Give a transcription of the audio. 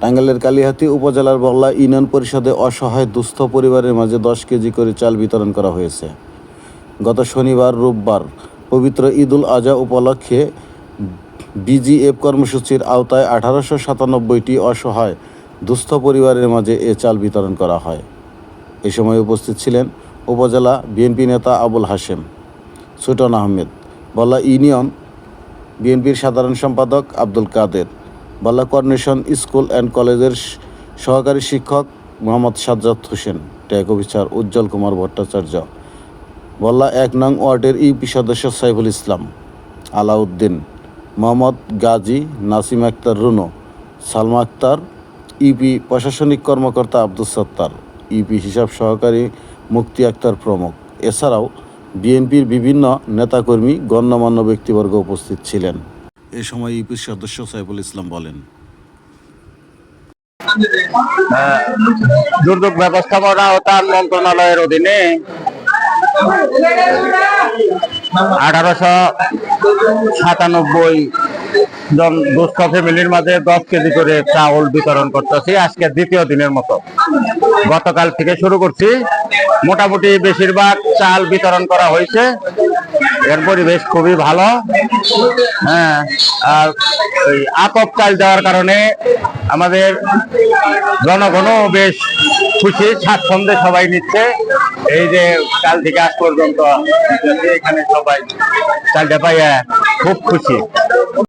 টাঙ্গাইলের কালিহাতি উপজেলার বল্লা ইউনিয়ন পরিষদে অসহায় দুস্থ পরিবারের মাঝে দশ কেজি করে চাল বিতরণ করা হয়েছে। গত শনিবার, রোববার পবিত্র ঈদুল আজহা উপলক্ষে বিজিএফ কর্মসূচির আওতায় আঠারোশো সাতানব্বইটি অসহায় দুস্থ পরিবারের মাঝে এ চাল বিতরণ করা হয়। এ সময় উপস্থিত ছিলেন উপজেলা বিএনপি নেতা আবুল হাশেম, সুটন আহমেদ বল্লা ইউনিয়ন বিএনপির সাধারণ সম্পাদক Abdul Kader Balla coronation school and কলেজের সহকারী শিক্ষক মোহাম্মদ সাজ্জাদ হোসেন ট্যাগ অফিসার উজ্জ্বল কুমার ভট্টাচার্য, বল্লা এক নং ওয়ার্ডের ইউপি সদস্য সাইফুল ইসলাম, আলাউদ্দিন, মোহাম্মদ গাজী নাসিম আক্তার রুনো, সালমা আক্তার, ইউপি প্রশাসনিক কর্মকর্তা আব্দুল সত্তার, ইউপি হিসাব সহকারী মুক্তি আক্তার প্রমুখ। এছাড়াও বিএনপির বিভিন্ন নেতাকর্মী গণ্যমান্য ব্যক্তিবর্গ উপস্থিত ছিলেন। এ সময় ইউপির সদস্য সাইফুল ইসলাম বলেন। দুর্যোগ ব্যবস্থাপনা ও ত্রাণ মন্ত্রণালয়ের অধীনে আঠারোশো সাতানব্বই জন দুস্থ ফ্যামিলির মাঝে দশ কেজি করে চাউল বিতরণ করতেছি আজকে দ্বিতীয় দিনের মতো। গতকাল থেকে শুরু করছি। মোটামুটি বেশিরভাগ চাল বিতরণ করা হয়েছে। এর পরিবেশ খুবই ভালো। হ্যাঁ আর ওই আতপ চাল দেওয়ার কারণে আমাদের জনগণও বেশ খুশি, স্বাচ্ছন্দ্যে সবাই নিচ্ছে। এই যে কাল থেকে আজ পর্যন্ত এখানে সবাই চালটা পাইয়া খুব খুশি।